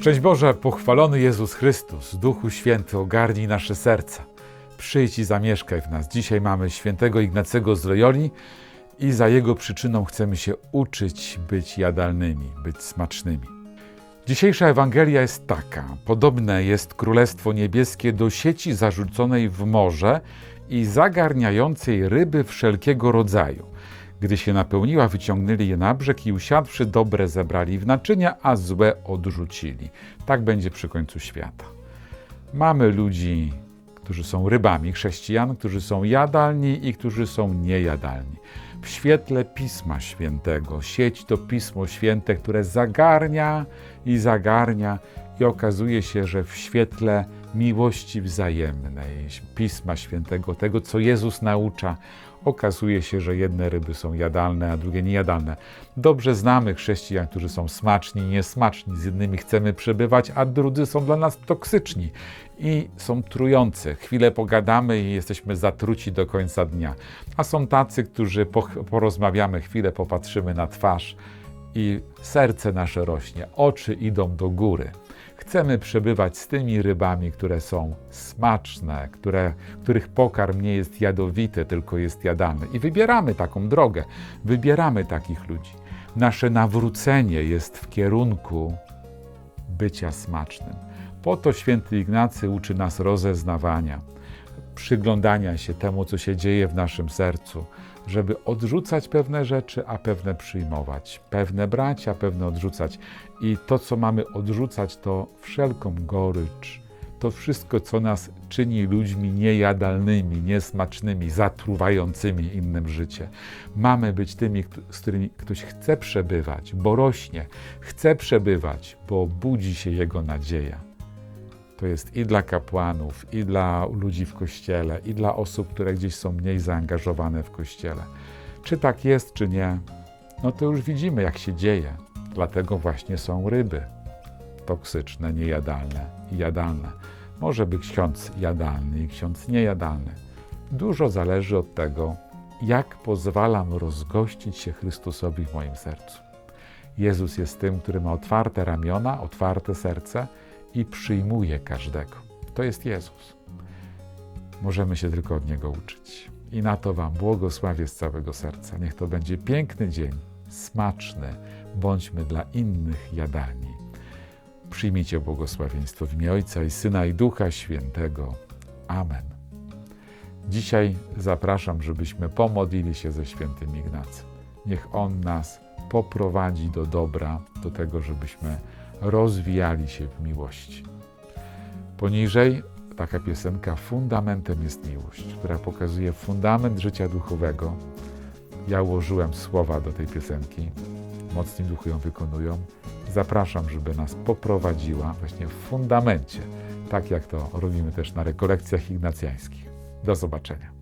Szczęść Boże, pochwalony Jezus Chrystus, Duchu Święty, ogarnij nasze serca. Przyjdź i zamieszkaj w nas. Dzisiaj mamy świętego Ignacego z Loyoli i za jego przyczyną chcemy się uczyć być jadalnymi, być smacznymi. Dzisiejsza Ewangelia jest taka. Podobne jest Królestwo Niebieskie do sieci zarzuconej w morze i zagarniającej ryby wszelkiego rodzaju. Gdy się napełniła, wyciągnęli je na brzeg i usiadłszy, dobre zebrali w naczynia, a złe odrzucili. Tak będzie przy końcu świata. Mamy ludzi, którzy są rybami, chrześcijan, którzy są jadalni i którzy są niejadalni. W świetle Pisma Świętego, sieć to Pismo Święte, które zagarnia i zagarnia, i okazuje się, że w świetle miłości wzajemnej, Pisma Świętego, tego co Jezus naucza, okazuje się, że jedne ryby są jadalne, a drugie niejadalne. Dobrze znamy chrześcijan, którzy są smaczni niesmaczni. Z jednymi chcemy przebywać, a drudzy są dla nas toksyczni i są trujące. Chwilę pogadamy i jesteśmy zatruci do końca dnia. A są tacy, którzy porozmawiamy, chwilę popatrzymy na twarz i serce nasze rośnie, oczy idą do góry. Chcemy przebywać z tymi rybami, które są smaczne, które, których pokarm nie jest jadowity, tylko jest jadany. I wybieramy taką drogę, wybieramy takich ludzi. Nasze nawrócenie jest w kierunku bycia smacznym. Po to święty Ignacy uczy nas rozeznawania, przyglądania się temu, co się dzieje w naszym sercu, żeby odrzucać pewne rzeczy, a pewne przyjmować, pewne brać, a pewne odrzucać. I to, co mamy odrzucać, to wszelką gorycz, to wszystko, co nas czyni ludźmi niejadalnymi, niesmacznymi, zatruwającymi innym życie. Mamy być tymi, z którymi ktoś chce przebywać, bo rośnie, chce przebywać, bo budzi się jego nadzieja. To jest i dla kapłanów, i dla ludzi w kościele, i dla osób, które gdzieś są mniej zaangażowane w kościele. Czy tak jest, czy nie, no to już widzimy, jak się dzieje. Dlatego właśnie są ryby toksyczne, niejadalne i jadalne. Może być ksiądz jadalny i ksiądz niejadalny. Dużo zależy od tego, jak pozwalam rozgościć się Chrystusowi w moim sercu. Jezus jest tym, który ma otwarte ramiona, otwarte serce i przyjmuje każdego. To jest Jezus. Możemy się tylko od Niego uczyć. I na to Wam błogosławię z całego serca. Niech to będzie piękny dzień, smaczny. Bądźmy dla innych jadalni. Przyjmijcie błogosławieństwo w imię Ojca i Syna i Ducha Świętego. Amen. Dzisiaj zapraszam, żebyśmy pomodlili się ze świętym Ignacym. Niech On nas poprowadzi do dobra, do tego, żebyśmy rozwijali się w miłości. Poniżej taka piosenka Fundamentem jest miłość, która pokazuje fundament życia duchowego. Ja ułożyłem słowa do tej piosenki, mocni duchu ją wykonują. Zapraszam, żeby nas poprowadziła właśnie w fundamencie, tak jak to robimy też na rekolekcjach ignacjańskich. Do zobaczenia.